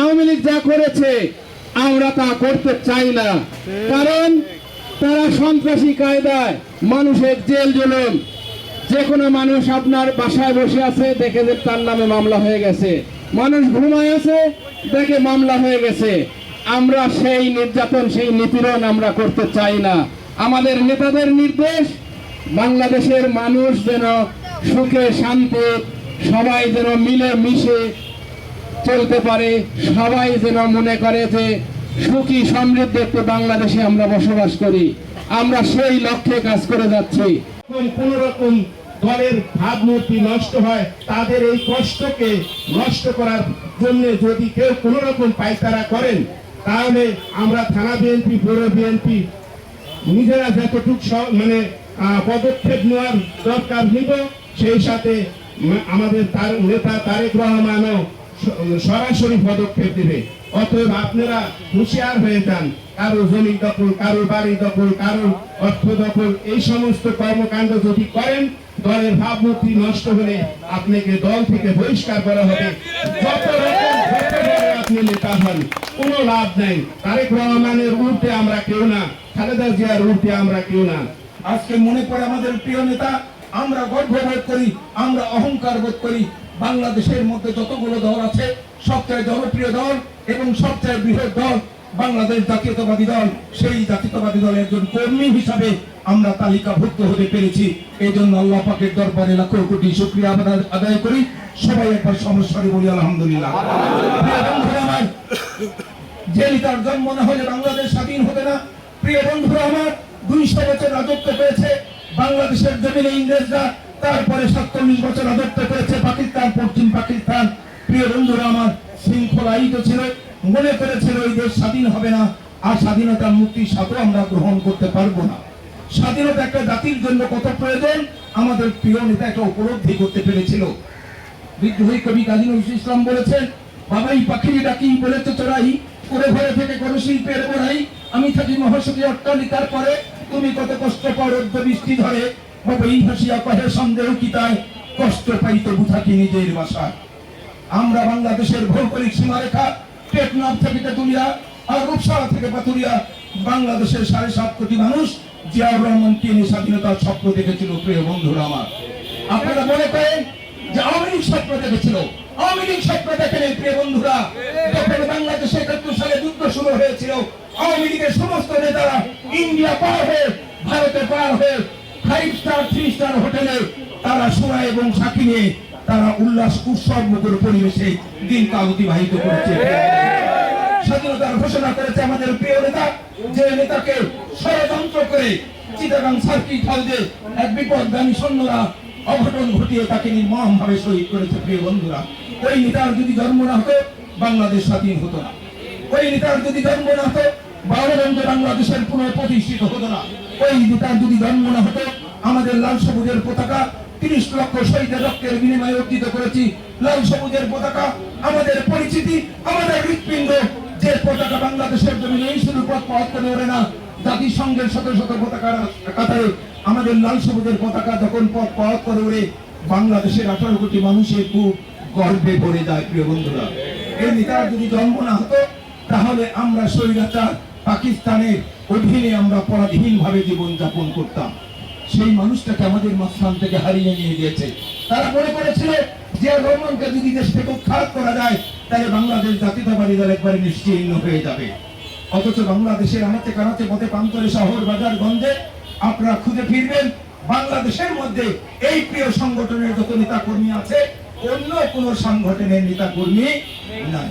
আওয়ামী লীগ যা করেছে, আমরা তা করতে চাই না। কারণ তারা সন্ত্রাসী কায়দায় মানুষের জেল জুলুম। যে কোনো মানুষ আপনার বাসায় বসে আছে, দেখে যে তার নামে মামলা হয়ে গেছে। মানুষ ঘুমায় আছে, দেখে মামলা হয়ে গেছে। আমরা সেই নির্যাতন, সেই নিপীড়ন আমরা করতে চাই না। আমাদের নেতাদের নির্দেশ, বাংলাদেশের মানুষ যেন সুখে শান্তি সবাই যেন মিলে মিশে চলতে পারে, সবাই যেন মনে করে যে সুখী সমৃদ্ধ একটি বাংলাদেশে আমরা বসবাস করি। আমরা সেই লক্ষ্যে কাজ করে যাচ্ছি। কোন রকম দলের ভাবমূর্তি নষ্ট হয়, তাদের এই কষ্টকে নষ্ট করার জন্য যদি কেউ কোন রকম পায়তারা করেন, তাহলে আমরা থানা বিএনপি, পৌর বিএনপি নিজেরা যতটুক মানে পদক্ষেপ নেওয়ার দরকার নিব, সেই সাথে আমাদের তার, নেতা তারেক রহমানও সরাসরি পদক্ষেপ দিবে অতএব আপনারা হুঁশিয়ার হয়ে যান। কারও জমি দখল, কারও বাড়ি দখল, কারও অর্থ দখল, এই সমস্ত কর্মকাণ্ড যদি করেন, দলের ভাবমূর্তি নষ্ট হলে আপনাকে দল থেকে বহিষ্কার করা হবে। যত আপনি নেতা হন, কোনো লাভ নাই। তারেক রহমানের উল্টে আমরা কেউ না, খালেদা জিয়ার উল্টে আমরা কেউ না। আজকে মনে পড়ে আমাদের প্রিয় নেতা, আমরা গর্ববোধ করি, আমরা অহংকার বোধ করি বাংলাদেশের মধ্যে যতগুলো দল আছে, সবচেয়ে জনপ্রিয় দল এবং সবচেয়ে বৃহৎ দল বাংলাদেশ জাতীয়তাবাদী দল। সেই জাতীয়তাবাদী দলের একজন কর্মী হিসাবে আমরা তালিকাভুক্ত হতে পেরেছি। এই জন্য আল্লাহ পাকের দরবারে লাখো কোটি শুক্রিয়া আদায়- করি। সবাই একবার সমস্যারে বলি, আলহামদুলিল্লাহ। যে নেতার জন্ম না হলে বাংলাদেশ স্বাধীন হবে না। প্রিয় বন্ধুরা আমার, দুইশো বছর রাজত্ব করেছে বাংলাদেশের জমিনে ইংরেজরা, তারপরে সাতচল্লিশ বছর রাজত্ব করেছে মনে করেছিল এই দেশ স্বাধীন হবে না, আর স্বাধীনতার মুক্তির সাথেও আমরা গ্রহণ করতে পারব না। স্বাধীনতা একটা জাতির জন্য কত প্রয়োজন? আমাদের প্রিয় নেতা একটা উপলব্ধি করতে পেরেছিল। বিদ্রোহী কবি কাজী নজরুল ইসলাম বলেছেন, বাবাই পাখিরি ডাকি বলেছে চড়াই করে ঘরে থেকে কোনো শিল্পের গোড়াই। আমি থাকি মহাসতী অট্টালিকার পরে, তুমি কত কষ্ট পাও রৌদ্র বৃষ্টি ধরে। বাবাই হাসিয়া কহে সন্দেহ কি তাই কষ্ট পাই তবু থাকি নিজের বাসায়? আমরা বাংলাদেশের ভৌগোলিক সীমারেখা টেকনাফ থেকে তেতুলিয়া আর রূপসারা থেকে পাতুরিয়া বাংলাদেশের সাড়ে সাত কোটি মানুষ জিয়াউর রহমান তিনি স্বাধীনতার স্বপ্ন দেখেছিল, প্রিয় বন্ধুরা আমার। আপনারা মনে করেন যে আওয়ামী লীগ স্বপ্ন দেখেছিল? আওয়ামী লীগ স্বপ্ন দেখেন, প্রিয় বন্ধুরা। যখন বাংলাদেশে একাত্তর সালে যুদ্ধ শুরু হয়েছিল। আওয়ামী লীগের সমস্ত নেতারা ইন্ডিয়া পার হয়ে, ভারতে পার হয়ে ফাইভ স্টার থ্রি স্টার হোটেলে তারা সোনা এবং সাক্ষী নিয়ে তারা উল্লাস উৎসব মুখর পরিবেশে দিনকাল অতিবাহিত করেছে। স্বাধীনতার ঘোষণা করেছে আমাদের প্রিয় নেতা, যে নেতাকে ষড়যন্ত্র করে চিটাগাং সার্কিট হাউসে এক বিপদগামী সৈন্যরা অঘটন ঘটিয়ে তাকে নির্মম ভাবে শহীদ করেছে, প্রিয় বন্ধুরা। ওই নেতার যদি জন্ম না হতো, বাংলাদেশ স্বাধীন হতো না। ওই নেতার যদি জন্ম না হতো বাংলাদেশ বাংলাদেশের পুনঃপ্রতিষ্ঠিত হতো না। ওই নেতার যদি জন্ম না হতো, আমাদের লাল সবুজের পতাকা তিরিশ লক্ষ শহীদের রক্তের বিনিময়ে অর্জিত করেছি। লাল সবুজের পতাকা, আমাদের পরিচিতি, আমাদের হৃৎপিণ্ড যে পতাকা বাংলাদেশের জমিনে এই শুধু পথ করে ওড়ে না। জাতিসংঘের শত শত কাতারে আমাদের লাল সবুজের পতাকা যখন পথ করে বাংলাদেশের আঠারো কোটি মানুষের গর্বে ভরে যায়, প্রিয় বন্ধুরা। এই নেতার যদি জন্ম না হতো, তাহলে আমরা স্বৈরাচার, পাকিস্তানের অধীনে আমরা পরাধীন ভাবে জীবন যাপন করতাম। সেই মানুষটাকে আমাদের মাঝখান থেকে হারিয়ে নিয়ে গিয়েছে। তারা মনে করেছিল যে রহমানকে যদি দেশ থেকে উৎখাত করা যায় তাহলে বাংলাদেশ জাতীয়তাবাদী দল একবারে নিশ্চিহ্ন হয়ে যাবে। অথচ বাংলাদেশের আনাচে কানাচে পথে প্রান্তরে শহর, বাজার, গঞ্জে আপনারা খুঁজে ফিরবেন, বাংলাদেশের মধ্যে এই প্রিয় সংগঠনের যত নেতা কর্মী আছে, অন্য কোন সংগঠনের নেতা কর্মী নাই।